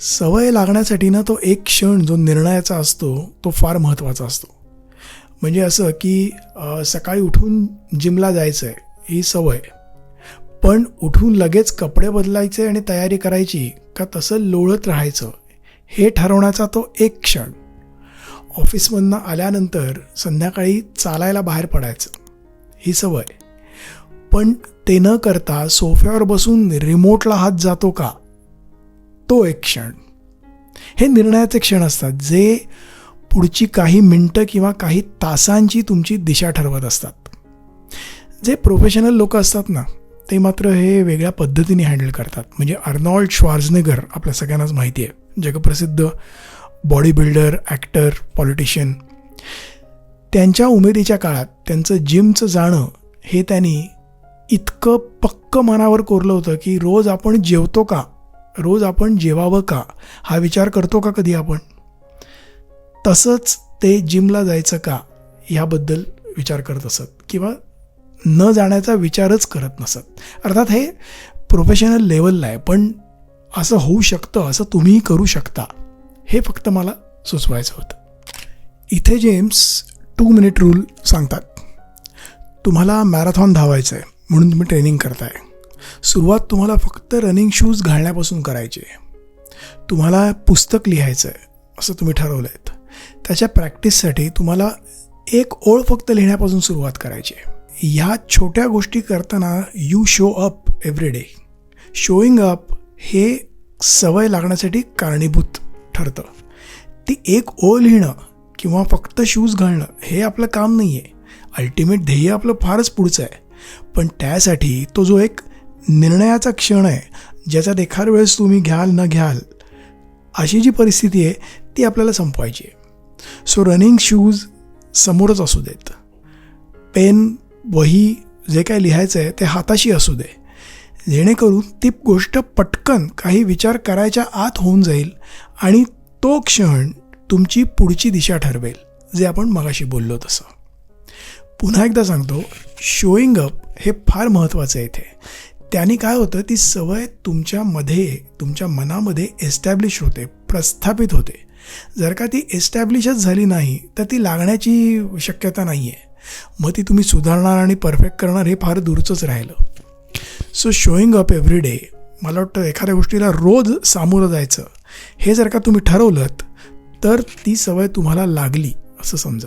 सवय लागण्यासाठी ना तो एक क्षण जो निर्णयाचा असतो तो फार महत्त्वाचा असतो. म्हणजे असं की सकाळी उठून जिमला जायचं आहे ही सवय. पण उठून लगेच कपडे बदलायचे आणि तयारी करायची का तसं लोळत राहायचं हे ठरवण्याचा तो एक क्षण. ऑफिसमधनं आल्यानंतर संध्याकाळी चालायला बाहेर पडायचं ही सवय. पण ते न करता सोफ्यावर बसून रिमोटला हात जातो का? तो एक क्षण. हे निर्णयाचे क्षण असतात जे पुढची काही मिनटं किंवा काही तासांची तुमची दिशा ठरवत असतात. जे प्रोफेशनल लोक असतात ना ते मात्र हे वेगळ्या पद्धतीने हँडल करतात. म्हणजे अर्नॉल्ड श्वार्झनेगर आपल्या सगळ्यांनाच माहिती आहे. जगप्रसिद्ध बॉडी बिल्डर ॲक्टर पॉलिटिशियन त्यांच्या उमेदीच्या काळात त्यांचं जिमचं जाणं हे त्यांनी इतकं पक्क मनावर कोरलं होतं की रोज आपण जेवतो का? रोज आपण जेवावं का? हा विचार करतो का कधी आपण? तसंच ते जिमला जायचं का? ह्याबद्दल विचार करत असत किंवा न जाण्याचा विचारच करत नसत. अर्थात हे प्रोफेशनल लेवलला आहे. पण असं होऊ शकतं असं तुम्हीही करू शकता. हे फक्त मला सुचवायचं होतं. इथे जेम्स टू मिनिट रूल सांगतात. तुम्हाला मॅरेथॉन धावायचं आहे म्हणून तुम्ही ट्रेनिंग करताय. सुरुवात तुम्हाला फक्त रनिंग शूज घालण्यापासून करायची आहे. तुम्हाला पुस्तक लिहायचं आहे असं तुम्ही ठरवलं आहे त्याच्या प्रॅक्टिससाठी तुम्हाला एक ओळ फक्त लिहिण्यापासून सुरुवात करायची आहे. ह्या छोट्या गोष्टी करताना you show up every day showing up हे सवय लागण्यासाठी कारणीभूत ठरतं. ती एक ओळ लिहिणं किंवा फक्त शूज घालणं हे आपलं काम नाही आहे अल्टिमेट ध्येय आपलं फारच पुढचं आहे. पण त्यासाठी तो जो एक निर्णयाचा क्षण आहे ज्याच्यात एखाद वेळेस तुम्ही घ्याल न घ्याल अशी जी परिस्थिती आहे ती आपल्याला संपवायची आहे. सो रनिंग शूज समोरच असू देत. पेन वही जे काय लिहायचं आहे ते हाताशी असू दे. जेणेकरून ती गोष्ट पटकन काही विचार करायच्या आत होऊन जाईल आणि तो क्षण तुमची पुढची दिशा ठरवेल जे आपण मगाशी बोललो तसं. पुन्हा एकदा सांगतो शोईंग अप हे फार महत्त्वाचं आहे इथे. त्याने काय होतं ती सवय तुमच्यामध्ये तुमच्या मनामध्ये एस्टॅब्लिश होते प्रस्थापित होते. जर का ती एस्टॅब्लिशच झाली नाही तर ती लागण्याची शक्यता नाही आहे मग ती तुम्ही सुधारणार आणि परफेक्ट करणार हे फार दूरचंच राहिलं. So showing up every day मला वाटतं एखाद्या गोष्टीला रोज सामोरं जायचं हे जर का तुम्ही ठरवलं तर ती सवय तुम्हाला लागली असं समजा.